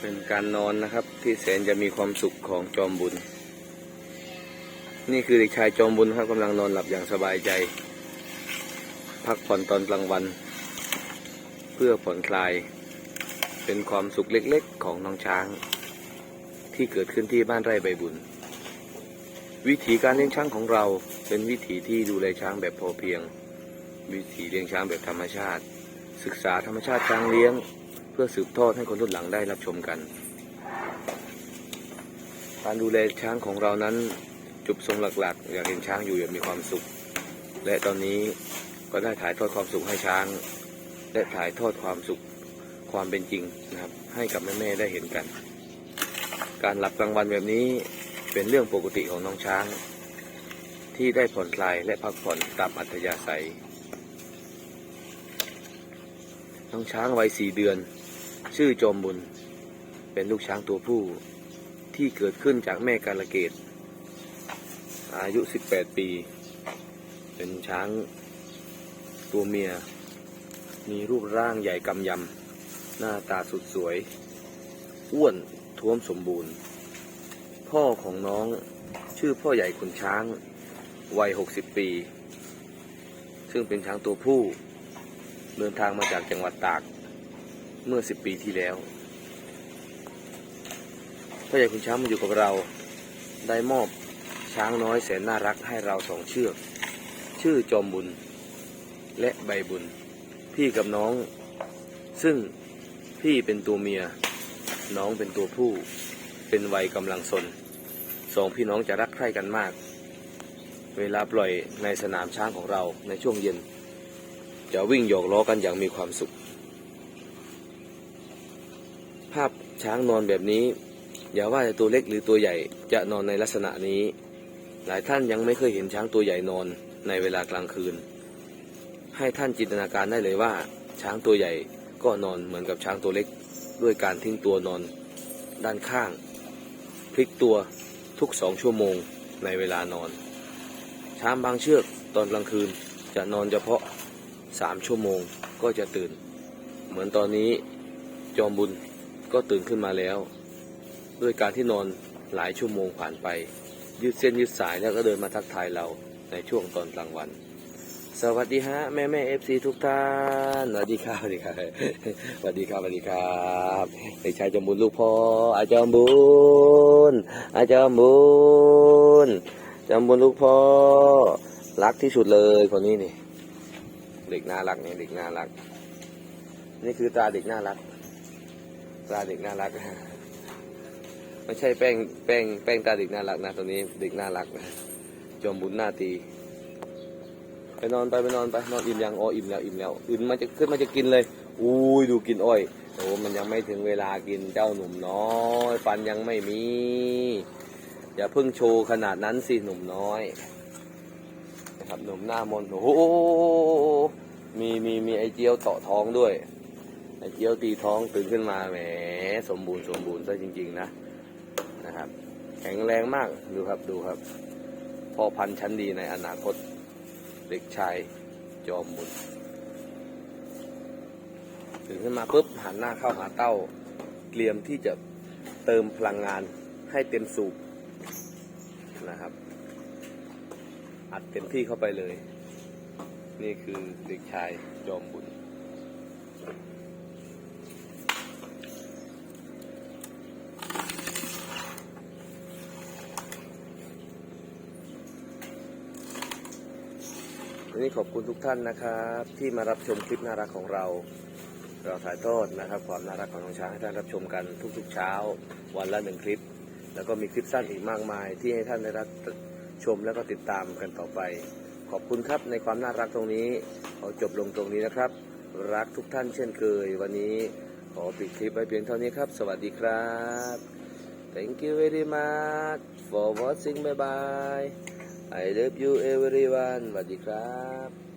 เป็นการนอนนะครับ ที่แสนจะมีความสุขของจอมบุญ นี่คือเด็กชายจอมบุญครับกำลังนอนหลับอย่างสบายใจ พักผ่อนตอนกลางวัน เพื่อผ่อนคลาย เป็นความสุขเล็กๆ ของน้องช้าง ที่เกิดขึ้นที่บ้านไร่ใบบุญ วิถีการเลี้ยงช้างของเราเป็นวิถีที่ดูแลช้างแบบพอเพียง วิถีเลี้ยงช้างแบบธรรมชาติ ศึกษาธรรมชาติช้างเลี้ยง พื่อสืบทอดให้คนรุ่นหลังได้รับชมกัน การดูแลช้างของเรานั้นจุดทรงหลักๆ อยากเห็นช้างอยู่อย่างมีความสุข และตอนนี้ก็ได้ถ่ายทอดความสุขให้ช้าง และถ่ายทอดความสุขความเป็นจริงนะครับ ให้กับแม่ๆได้เห็นกัน การหลับกลางวันแบบนี้เป็นเรื่องปกติของน้องช้าง ที่ได้ผ่อนคลายและพักผ่อนตามอัธยาศัย น้องช้างวัยสี่เดือน ชื่อจอมบุญ เป็นลูกช้างตัวผู้ที่เกิดขึ้นจากแม่กาลเกตอายุ 18 ปี เป็นช้างตัวเมีย มีรูปร่างใหญ่กำยำ หน้าตาสุดสวย อ้วนท้วมสมบูรณ์ พ่อของน้องชื่อพ่อใหญ่ขุนช้าง วัย 60 ปี ซึ่งเป็นช้างตัวผู้ เดินทางมาจากจังหวัดตาก เมื่อ10ปีที่แล้วพ่อใหญ่ขุนช้างมาอยู่กับเรา ได้มอบช้างน้อยแสนน่ารักให้เราสองเชือก ชื่อจอมบุญ และใบบุญ พี่กับน้อง ซึ่งพี่เป็นตัวเมีย น้องเป็นตัวผู้ เป็นวัยกำลังสนสองพี่น้องจะรักใคร่กันมาก เวลาปล่อยในสนามช้างของเราในช่วงเย็น จะวิ่งหยอกล้อกันอย่างมีความสุข ภาพช้างนอนแบบนี้ อย่าว่าแต่ตัวเล็กหรือตัวใหญ่จะนอนในลักษณะนี้ หลายท่านยังไม่เคยเห็นช้างตัวใหญ่นอนในเวลากลางคืน ให้ท่านจินตนาการได้เลยว่า ช้างตัวใหญ่ก็นอนเหมือนกับช้างตัวเล็ก ด้วยการทิ้งตัวนอน ด้านข้าง พลิกตัวทุกสองชั่วโมงในเวลานอน ช้างบางเชือกตอนกลางคืนจะนอนเฉพาะสามชั่วโมงก็จะตื่น เหมือนตอนนี้จอมบุญ ก็ตื่นขึ้นมาแล้ว ด้วยการที่นอนหลายชั่วโมงผ่านไป ยืดเส้นยืดสายแล้วก็เดินมาทักทายเราในช่วงตอนกลางวัน สวัสดีฮะแม่แม่เอฟซีทุกท่านสวัสดีครับสวัสดีครับสวัสดีครับสวัสดีครับเด็กชายจอมบุญลูกพ่ออาจารย์บุญอาจารย์บุญจอมบุญลูกพ่อรักที่สุดเลยคนนี้นี่เด็กน่ารักนี่เด็กน่ารัก นี่คือตาเด็กน่ารัก ตาเด็กน่ารักไม่ใช่แป้งแป้งแป้งตาเด็กน่ารักนะตัวนี้เด็กน่ารักนะจอมบุญหน้าตีไปนอนไปไปนอนไปนอนอิ่มยังอ๋ออิ่มแล้วอิ่มแล้วอื่นมันจะขึ้นมาจะกินเลยอุ้ยดูกินอ้อยโอ้มันยังไม่ถึงเวลากินเจ้าหนุ่มน้อยฟันยังไม่มี อย่าเพิ่งโชว์ขนาดนั้นสิหนุ่มน้อยนะครับหนุ่มหน้ามนโอ้โหมีมีมีไอเจียวเตาะท้องด้วย เจียวตีท้องตื่นขึ้นมาแหมสมบูรณ์สมบูรณ์ซะจริง ๆ นะนะครับ แข็งแรงมากดูครับดูครับพ่อพันธุ์ชั้นดีในอนาคตเด็กชายจอมบุญตื่นขึ้นมาปุ๊บหันหน้าเข้าหาเต้า เตรียมที่จะเติมพลังงานให้เต็มสูบนะครับ อัดเต็มที่เข้าไปเลย นี่คือเด็กชายจอมบุญ วันนี้ขอบคุณทุกท่านนะครับ ที่มารับชมคลิปน่ารักของเรา เราถ่ายทอดนะครับ ความน่ารักของน้องช้างให้ท่านรับชมกันทุกๆเช้า วันละหนึ่งคลิป แล้วก็มีคลิปสั้นอีกมากมาย ที่ให้ท่านได้รับชมแล้วก็ติดตามกันต่อไป ขอบคุณครับในความน่ารักตรงนี้ขอจบลงตรงนี้นะครับ รักทุกท่านเช่นเคย วันนี้ขอปิดคลิปไว้เพียงเท่านี้ครับ สวัสดีครับ thank you very much for watching bye bye I love you everyone สวัสดีครับ